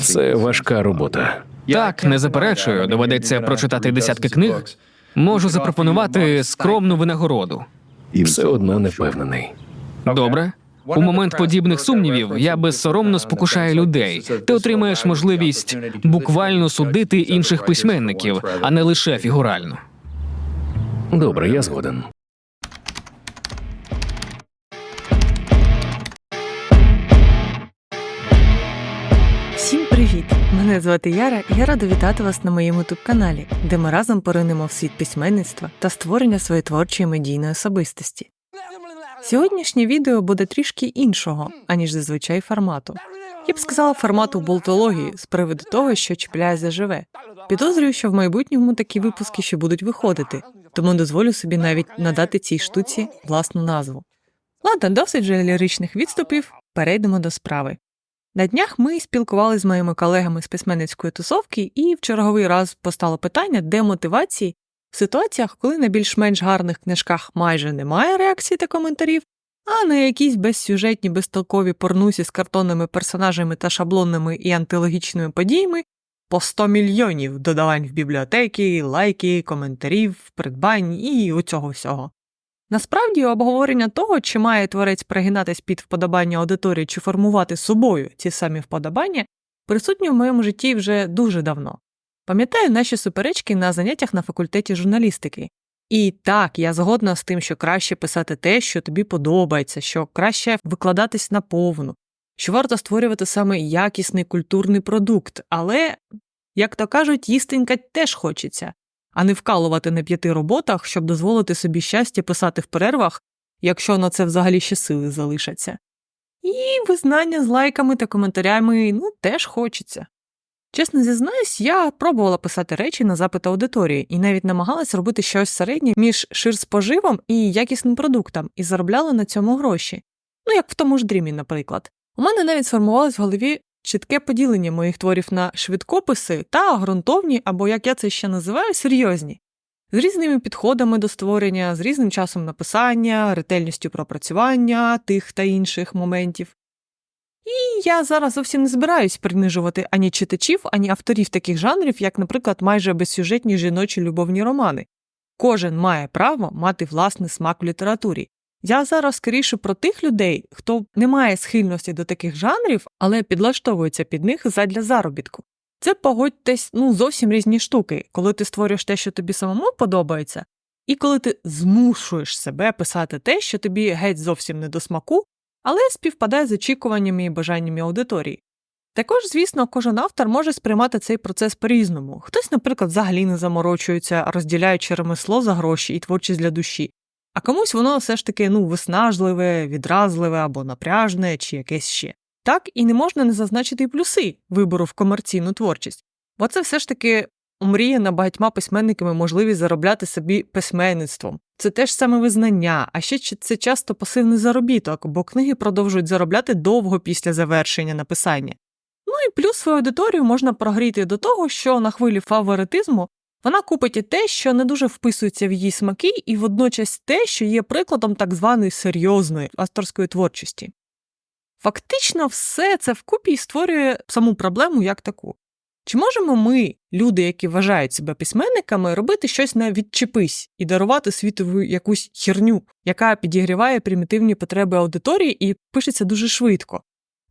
Це важка робота. Так, не заперечую, доведеться прочитати десятки книг. Можу запропонувати скромну винагороду. І Все одно не впевнений. Добре. У момент подібних сумнівів я безсоромно спокушаю людей. Ти отримаєш можливість буквально судити інших письменників, а не лише фігурально. Добре, я згоден. Мене звати Яра, і я рада вітати вас на моєму youtube каналі, де ми разом поринемо в світ письменництва та створення своєї творчої медійної особистості. Сьогоднішнє відео буде трішки іншого, аніж зазвичай формату. Я б сказала формату болтології з приводу того, що чіпляє заживе. Підозрюю, що в майбутньому такі випуски ще будуть виходити, тому дозволю собі навіть надати цій штуці власну назву. Ладно, досить же ліричних відступів, перейдемо до справи. На днях ми спілкувалися з моїми колегами з письменницької тусовки, і в черговий раз постало питання демотивації в ситуаціях, коли на більш-менш гарних книжках майже немає реакцій та коментарів, а на якісь безсюжетні, безтолкові порнусі з картонними персонажами та шаблонними і антилогічними подіями по 100 мільйонів додавань в бібліотеки, лайки, коментарів, придбань і оцього всього. Насправді, обговорення того, чи має творець пригинатись під вподобання аудиторії чи формувати собою ці самі вподобання, присутні в моєму житті вже дуже давно. Пам'ятаю наші суперечки на заняттях на факультеті журналістики. І так, я згодна з тим, що краще писати те, що тобі подобається, що краще викладатись наповну, що варто створювати саме якісний культурний продукт, але, як то кажуть, їстенька теж хочеться а не вкалувати на п'яти роботах, щоб дозволити собі щастя писати в перервах, якщо на це взагалі ще сили залишаться. І визнання з лайками та коментарями ну теж хочеться. Чесно зізнаюсь, я пробувала писати речі на запит аудиторії і навіть намагалась робити щось середнє між ширспоживом і якісним продуктом, і заробляла на цьому гроші. Ну як в тому ж дрімі, наприклад. У мене навіть сформувалось в голові чітке поділення моїх творів на швидкописи та ґрунтовні, або як я це ще називаю, серйозні, з різними підходами до створення, з різним часом написання, ретельністю пропрацювання тих та інших моментів. І я зараз зовсім не збираюсь принижувати ані читачів, ані авторів таких жанрів, як, наприклад, майже безсюжетні жіночі любовні романи. Кожен має право мати власний смак в літературі, я зараз скоріше про тих людей, хто не має схильності до таких жанрів, але підлаштовується під них задля заробітку. Це погодьтесь ну зовсім різні штуки, коли ти створюєш те, що тобі самому подобається, і коли ти змушуєш себе писати те, що тобі геть зовсім не до смаку, але співпадає з очікуваннями і бажаннями аудиторії. Також, звісно, кожен автор може сприймати цей процес по-різному. Хтось, наприклад, взагалі не заморочується, розділяючи ремесло за гроші і творчість для душі, а комусь воно все ж таки ну, виснажливе, відразливе або напряжне чи якесь ще. Так і не можна не зазначити й плюси вибору в комерційну творчість, бо це все ж таки мріяна багатьма письменниками можливість заробляти собі письменництвом. Це теж саме визнання, а ще це часто пасивний заробіток, бо книги продовжують заробляти довго після завершення написання. Ну і плюс свою аудиторію можна прогріти до того, що на хвилі фаворитизму вона купить і те, що не дуже вписується в її смаки, і водночас те, що є прикладом так званої серйозної авторської творчості. Фактично, все це вкупі створює саму проблему як таку. Чи можемо ми, люди, які вважають себе письменниками, робити щось на відчепись і дарувати світову якусь херню, яка підігріває примітивні потреби аудиторії і пишеться дуже швидко,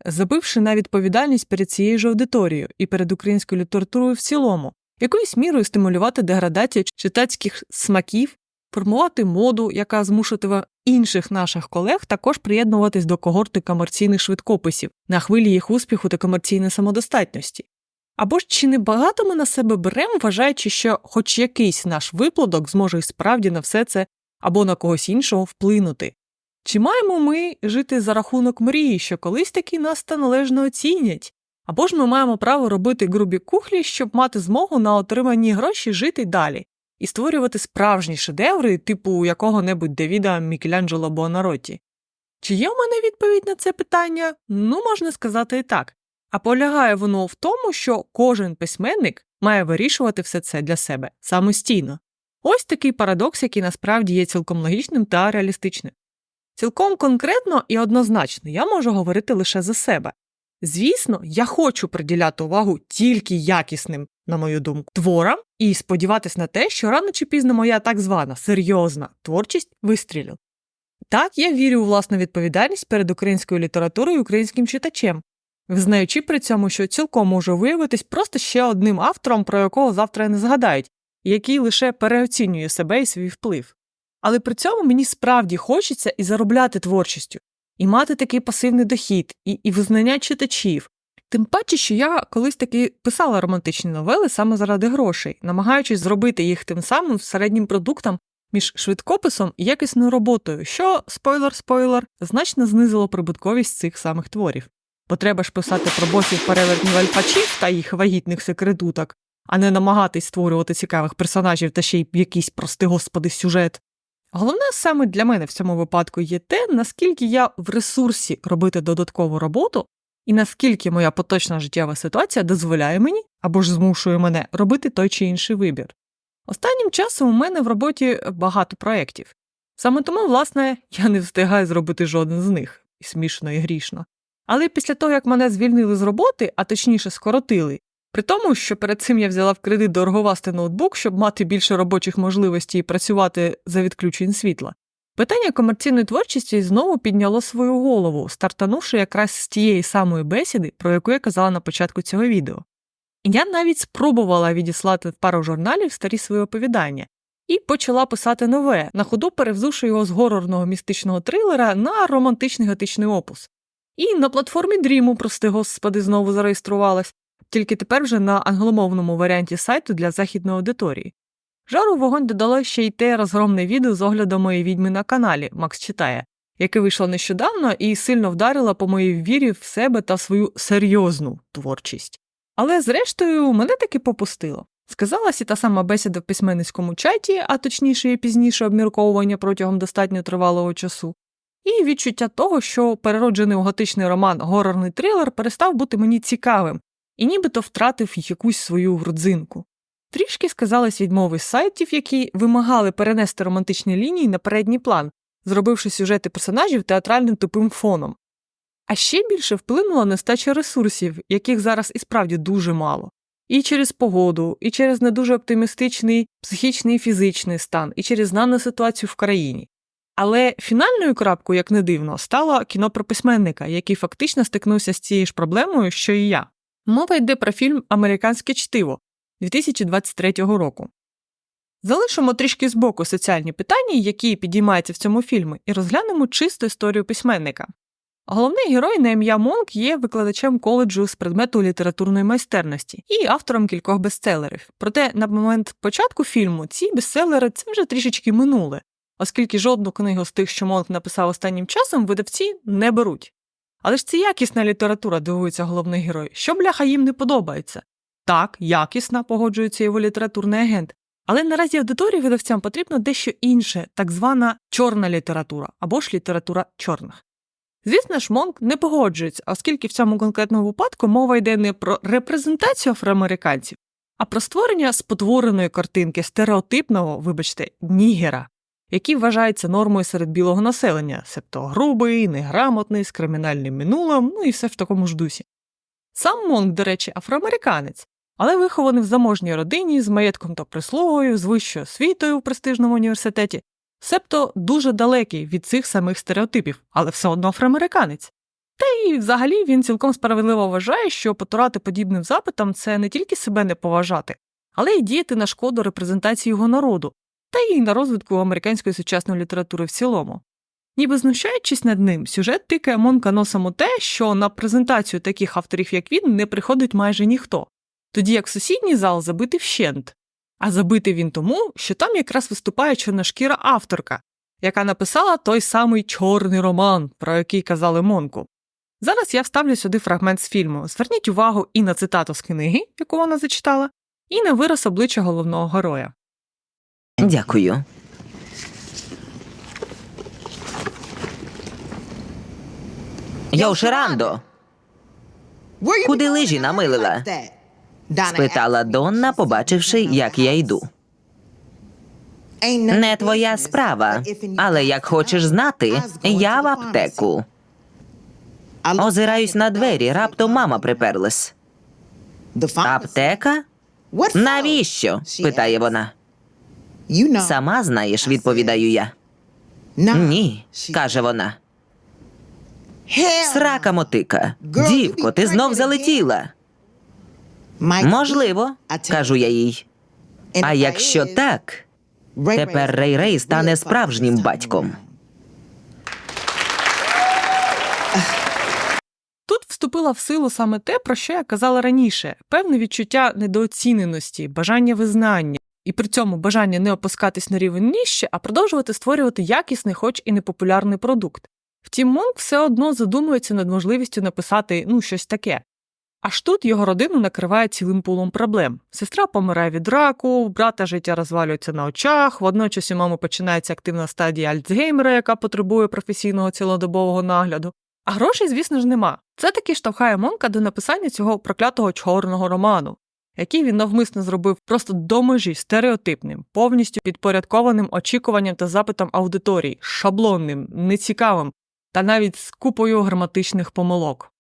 забивши на відповідальність перед цією ж аудиторією і перед українською літературою в цілому, якоюсь мірою стимулювати деградацію читацьких смаків, формувати моду, яка змушуватиме інших наших колег також приєднуватись до когорти комерційних швидкописів на хвилі їх успіху та комерційної самодостатності. Або ж чи не багато ми на себе беремо, вважаючи, що хоч якийсь наш виплодок зможе і справді на все це або на когось іншого вплинути? Чи маємо ми жити за рахунок мрії, що колись таки нас та належно оцінять, або ж ми маємо право робити грубі кухлі, щоб мати змогу на отримані гроші жити далі і створювати справжні шедеври, типу якого-небудь Девіда Мікеланджело Буонаротті. Чи є в мене відповідь на це питання? Ну, можна сказати і так. А полягає воно в тому, що кожен письменник має вирішувати все це для себе самостійно. Ось такий парадокс, який насправді є цілком логічним та реалістичним. Цілком конкретно і однозначно я можу говорити лише за себе. Звісно, я хочу приділяти увагу тільки якісним, на мою думку, творам і сподіватись на те, що рано чи пізно моя так звана серйозна творчість вистрілить. Так, я вірю у власну відповідальність перед українською літературою і українським читачем, визнаючи при цьому, що цілком можу виявитись просто ще одним автором, про якого завтра не згадають, який лише переоцінює себе і свій вплив. Але при цьому мені справді хочеться і заробляти творчістю, і мати такий пасивний дохід, і, і визнання читачів. Тим паче, що я колись таки писала романтичні новели саме заради грошей, намагаючись зробити їх тим самим середнім продуктом між швидкописом і якісною роботою, що, спойлер-спойлер, значно знизило прибутковість цих самих творів. Бо треба ж писати про босів перевертнів альфачів та їх вагітних секретуток, а не намагатись створювати цікавих персонажів та ще й якийсь, прости господи, сюжет. Головне саме для мене в цьому випадку є те, наскільки я в ресурсі робити додаткову роботу, і наскільки моя поточна життєва ситуація дозволяє мені або ж змушує мене робити той чи інший вибір. Останнім часом у мене в роботі багато проєктів. Саме тому, власне, я не встигаю зробити жоден з них, і смішно і грішно. Але після того, як мене звільнили з роботи, а точніше скоротили, при тому, що перед цим я взяла в кредит дороговастий ноутбук, щоб мати більше робочих можливостей і працювати за відключень світла. Питання комерційної творчості знову підняло свою голову, стартанувши якраз з тієї самої бесіди, про яку я казала на початку цього відео. Я навіть спробувала відіслати в пару журналів старі свої оповідання і почала писати нове, на ходу перевзувши його з горорного містичного трилера на романтичний готичний опус. І на платформі Дріму, прости господи, знову зареєструвалась, тільки тепер вже на англомовному варіанті сайту для західної аудиторії. Жару вогонь додало ще й те розгромне відео з оглядом моєї відьми на каналі Макс читає, яке вийшло нещодавно і сильно вдарило по моїй вірі в себе та в свою серйозну творчість. Але зрештою мене таки попустило. Сказалася та сама бесіда в письменницькому чаті, а точніше і пізніше обмірковування протягом достатньо тривалого часу, і відчуття того, що перероджений у готичний роман горорний трилер перестав бути мені цікавим і нібито втратив якусь свою грудзинку. Трішки сказались відмови сайтів, які вимагали перенести романтичні лінії на передній план, зробивши сюжети персонажів театральним тупим фоном. А ще більше вплинула нестача ресурсів, яких зараз і справді дуже мало. І через погоду, і через не дуже оптимістичний психічний і фізичний стан, і через знану ситуацію в країні. Але фінальною крапкою, як не дивно, стало кіно про письменника, який фактично стикнувся з цією ж проблемою, що і я. Мова йде про фільм Американське чтиво 2023 року. Залишимо трішки збоку соціальні питання, які підіймаються в цьому фільмі, і розглянемо чисту історію письменника. Головний герой на ім'я Монк є викладачем коледжу з предмету літературної майстерності і автором кількох бестселерів. Проте на момент початку фільму ці бестселери це вже трішечки минуле, оскільки жодну книгу з тих, що Монк написав останнім часом, видавці не беруть. Але ж це якісна література, дивується головний герой. Що бляха їм не подобається? Так, якісна, погоджується його літературний агент. Але наразі аудиторії видавцям потрібно дещо інше, так звана чорна література або ж література чорних. Звісно ж, Монк не погоджується, оскільки в цьому конкретному випадку мова йде не про репрезентацію афроамериканців, а про створення спотвореної картинки стереотипного, вибачте, нігера, який вважається нормою серед білого населення, себто грубий, неграмотний, з кримінальним минулим, ну і все в такому ж дусі. Сам Монк, до речі, афроамериканець, але вихований в заможній родині з маєтком та прислугою, з вищою освітою в престижному університеті, себто дуже далекий від цих самих стереотипів, але все одно афроамериканець. Та й взагалі він цілком справедливо вважає, що потурати подібним запитам це не тільки себе не поважати, але й діяти на шкоду репрезентації його народу, та й на розвитку американської сучасної літератури в цілому. Ніби знущаючись над ним, сюжет тикає Монка носом у те, що на презентацію таких авторів, як він, не приходить майже ніхто, тоді як сусідній зал забитий вщент. А забитий він тому, що там якраз виступає чорношкіра авторка, яка написала той самий чорний роман, про який казали Монку. Зараз я вставлю сюди фрагмент з фільму. Зверніть увагу і на цитату з книги, яку вона зачитала, і на вираз обличчя головного героя. Дякую. Йоу, Шерандо, Куди лижі намилила? спитала Донна, побачивши, як я йду. Не твоя справа, але як хочеш знати, я в аптеку. Озираюсь на двері, раптом мама приперлась. Аптека? Навіщо? питає вона. Сама знаєш, відповідаю я. Ні, каже вона. Срака мотика. Дівко, ти знов залетіла. Можливо, кажу я їй. А якщо так, тепер Рей Рей стане справжнім батьком. Тут вступила в силу саме те, про що я казала раніше: певне відчуття недооціненості, бажання визнання, і при цьому бажання не опускатись на рівень нижче, а продовжувати створювати якісний, хоч і непопулярний продукт. Втім, Монк все одно задумується над можливістю написати ну щось таке. Аж тут його родину накриває цілим пулом проблем. Сестра помирає від раку, брата життя розвалюється на очах, водночас у мами починається активна стадія Альцгеймера, яка потребує професійного цілодобового нагляду. А грошей, звісно ж, нема. Це таки штовхає Монка до написання цього проклятого чорного роману, який він навмисно зробив просто до межі стереотипним, повністю підпорядкованим очікуванням та запитам аудиторії, шаблонним, нецікавим та навіть з купою граматичних помилок.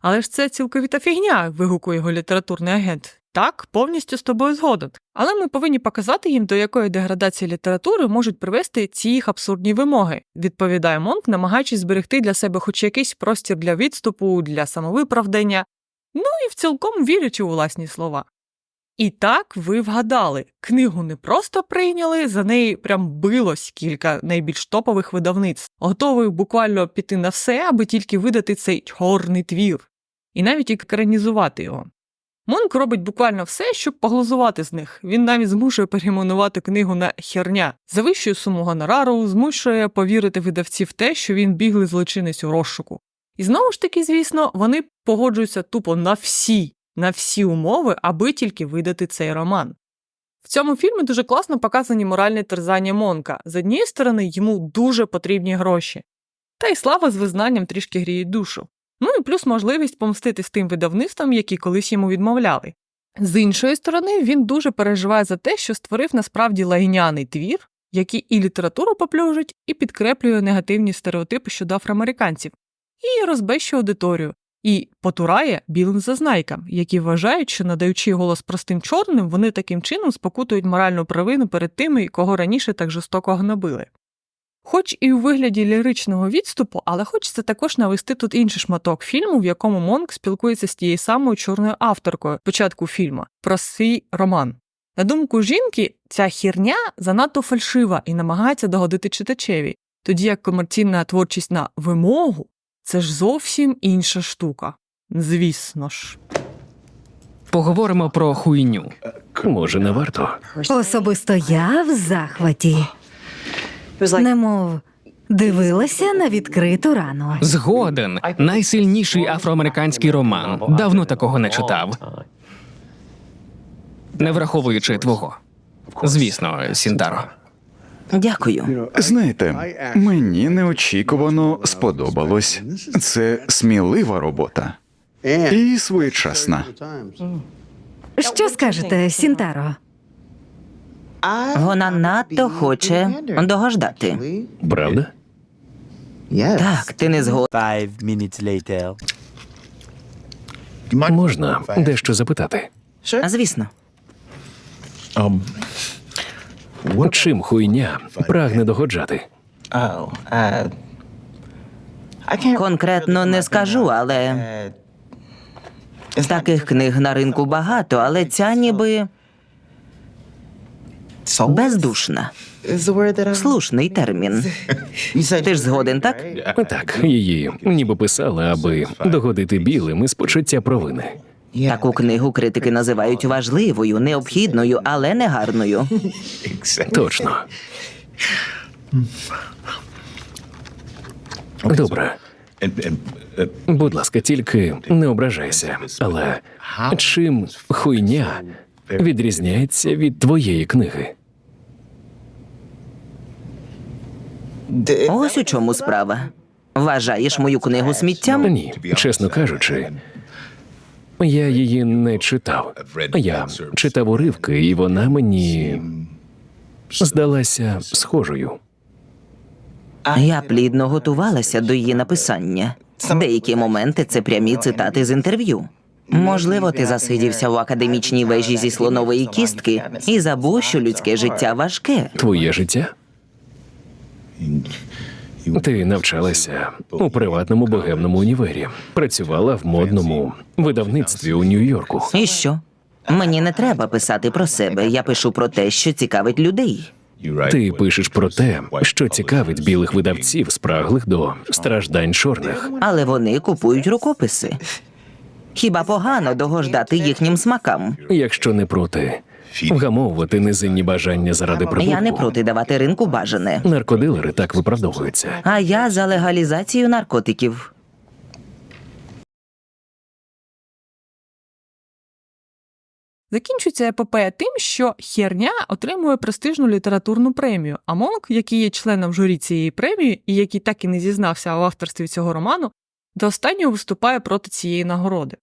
Але ж це цілковіта фігня, вигукує його літературний агент. Так, повністю з тобою згоден. Але ми повинні показати їм, до якої деградації літератури можуть привести ці їх абсурдні вимоги, відповідає Монк, намагаючись зберегти для себе хоч якийсь простір для відступу, для самовиправдання, ну і в цілком вірячи у власні слова. І так ви вгадали, книгу не просто прийняли, за неї прям билось кілька найбільш топових видавниць, готових буквально піти на все, аби тільки видати цей чорний твір, і навіть екранізувати його. Монк робить буквально все, щоб поглузувати з них. Він навіть змушує перейменувати книгу на херня, завищує суму гонорару, змушує повірити видавців те, що він біглий злочинець у розшуку. І знову ж таки, звісно, вони погоджуються тупо на всі, на всі умови, аби тільки видати цей роман. В цьому фільмі дуже класно показані моральні терзання Монка. З однієї сторони, йому дуже потрібні гроші. Та й слава з визнанням трішки гріє душу. Ну і плюс можливість помститись тим видавництвам, які колись йому відмовляли. З іншої сторони, він дуже переживає за те, що створив насправді лагіняний твір, який і літературу поплюжить, і підкреплює негативні стереотипи щодо афроамериканців, і розбещує аудиторію, і потурає білим зазнайкам, які вважають, що надаючи голос простим чорним, вони таким чином спокутують моральну провину перед тими, кого раніше так жорстоко гнобили. Хоч і у вигляді ліричного відступу, але хочеться також навести тут інший шматок фільму, в якому Монк спілкується з тією самою чорною авторкою початку фільму про свій роман. На думку жінки, ця хірня занадто фальшива і намагається догодити читачеві, тоді як комерційна творчість на вимогу це ж зовсім інша штука. Звісно ж. Поговоримо про хуйню. Може, не варто. Особисто я в захваті. Немов дивилася на відкриту рану. Згоден. Найсильніший афроамериканський роман. Давно такого не читав. Не враховуючи твого. Звісно, Сінтаро. Дякую. Знаєте, мені неочікувано сподобалось. Це смілива робота і своєчасна. Що скажете, Сінтаро? Вона надто хоче догождати. Правда? Так, ти не згоден. Later. Можна дещо запитати. Звісно. Чим хуйня прагне догоджати? Конкретно не скажу, але таких книг на ринку багато, але ця ніби бездушна. Слушний термін. Ти ж згоден, так? Так, її ніби писали, аби догодити білим із почуття провини. Таку книгу критики називають важливою, необхідною, але не гарною. Точно. Добре. Будь ласка, тільки не ображайся. Але чим хуйня відрізняється від твоєї книги? Ось у чому справа. Вважаєш мою книгу сміттям? Ні, чесно кажучи, я її не читав. Я читав уривки, і вона мені здалася схожою. Я плідно готувалася до її написання. Деякі моменти це прямі цитати з інтерв'ю. Можливо, ти засидівся у академічній вежі зі слонової кістки і забув, що людське життя важке. Твоє життя? Ти навчалася у приватному богемному універі, працювала в модному видавництві у Нью-Йорку. І що? Мені не треба писати про себе. Я пишу про те, що цікавить людей. Ти пишеш про те, що цікавить білих видавців, спраглих до страждань чорних. Але вони купують рукописи. Хіба погано догождати їхнім смакам? Якщо не проти, вгамовувати низинні бажання заради прибутку. Я не проти давати ринку бажане. Наркодилери так виправдовуються. А я за легалізацію наркотиків. Закінчується епопея тим, що херня отримує престижну літературну премію, а Монк, який є членом журі цієї премії і який так і не зізнався в авторстві цього роману, до останнього виступає проти цієї нагороди.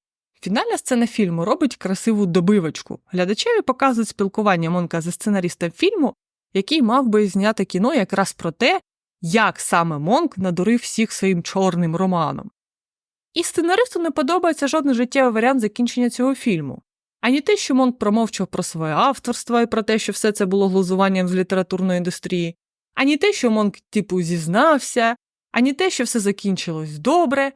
Фінальна сцена фільму робить красиву добивочку. Глядачеві показують спілкування Монка зі сценаристом фільму, який мав би зняти кіно якраз про те, як саме Монк надурив всіх своїм чорним романом. І сценаристу не подобається жодний життєвий варіант закінчення цього фільму. Ані те, що Монк промовчав про своє авторство і про те, що все це було глузуванням з літературної індустрії, ані те, що Монк, типу, зізнався, ані те, що все закінчилось добре.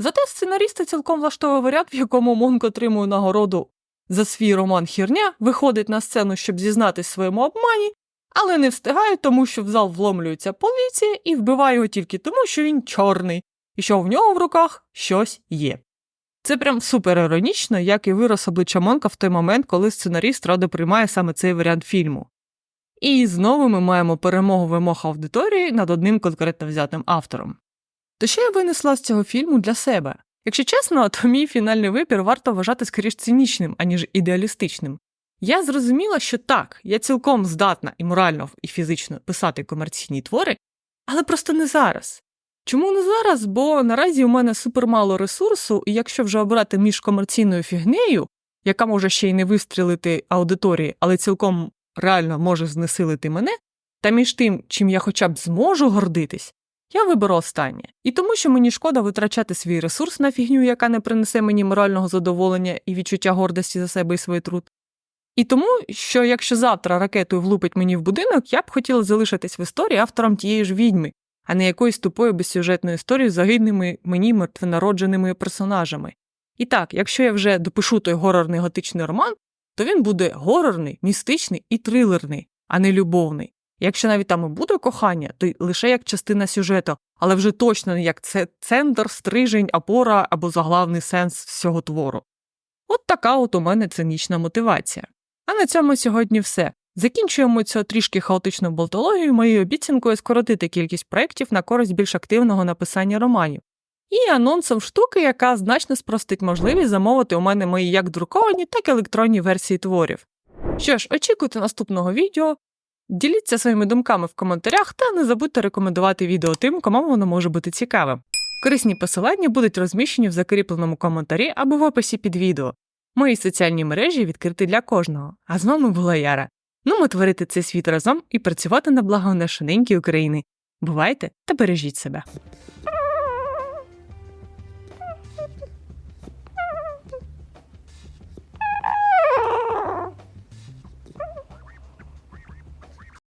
Зате сценариста цілком влаштовує варіант, в якому Монк отримує нагороду за свій роман Хірня, виходить на сцену, щоб зізнатись своєму обмані, але не встигає, тому що в зал вломлюється поліція і вбиває його тільки тому, що він чорний, і що в нього в руках щось є. Це прям супер іронічно, як і вираз обличчя Монка в той момент, коли сценаріст радо приймає саме цей варіант фільму. І знову ми маємо перемогу вимог аудиторії над одним конкретно взятим автором. То що я винесла з цього фільму для себе? Якщо чесно, то мій фінальний вибір варто вважати скоріш цинічним, аніж ідеалістичним. Я зрозуміла, що так, я цілком здатна і морально, і фізично писати комерційні твори, але просто не зараз. Чому не зараз? Бо наразі у мене супермало ресурсу, і якщо вже обирати між комерційною фігнею, яка може ще й не вистрілити аудиторії, але цілком реально може знесилити мене, та між тим, чим я хоча б зможу гордитись, я виберу останнє. І тому, що мені шкода витрачати свій ресурс на фігню, яка не принесе мені морального задоволення і відчуття гордості за себе і свій труд. І тому, що якщо завтра ракетою влупить мені в будинок, я б хотіла залишитись в історії автором тієї ж відьми, а не якоюсь тупою безсюжетною історією з загидними мені мертвонародженими персонажами. І так, якщо я вже допишу той горорний готичний роман, то він буде горорний, містичний і трилерний, а не любовний. Якщо навіть там і буде кохання, то лише як частина сюжету, але вже точно не як це центр, стрижень, опора або заглавний сенс всього твору. От така от у мене цинічна мотивація. А на цьому сьогодні все. Закінчуємо цю трішки хаотичну болтологію моєю обіцянкою скоротити кількість проєктів на користь більш активного написання романів. І анонсом штуки, яка значно спростить можливість замовити у мене мої як друковані, так і електронні версії творів. Що ж, очікуйте наступного відео, діліться своїми думками в коментарях та не забудьте рекомендувати відео тим, кому воно може бути цікавим. Корисні посилання будуть розміщені в закріпленому коментарі або в описі під відео. Мої соціальні мережі відкриті для кожного. А з вами була Яра. Ну, ми творити цей світ разом і працювати на благо нашої України. Бувайте та бережіть себе.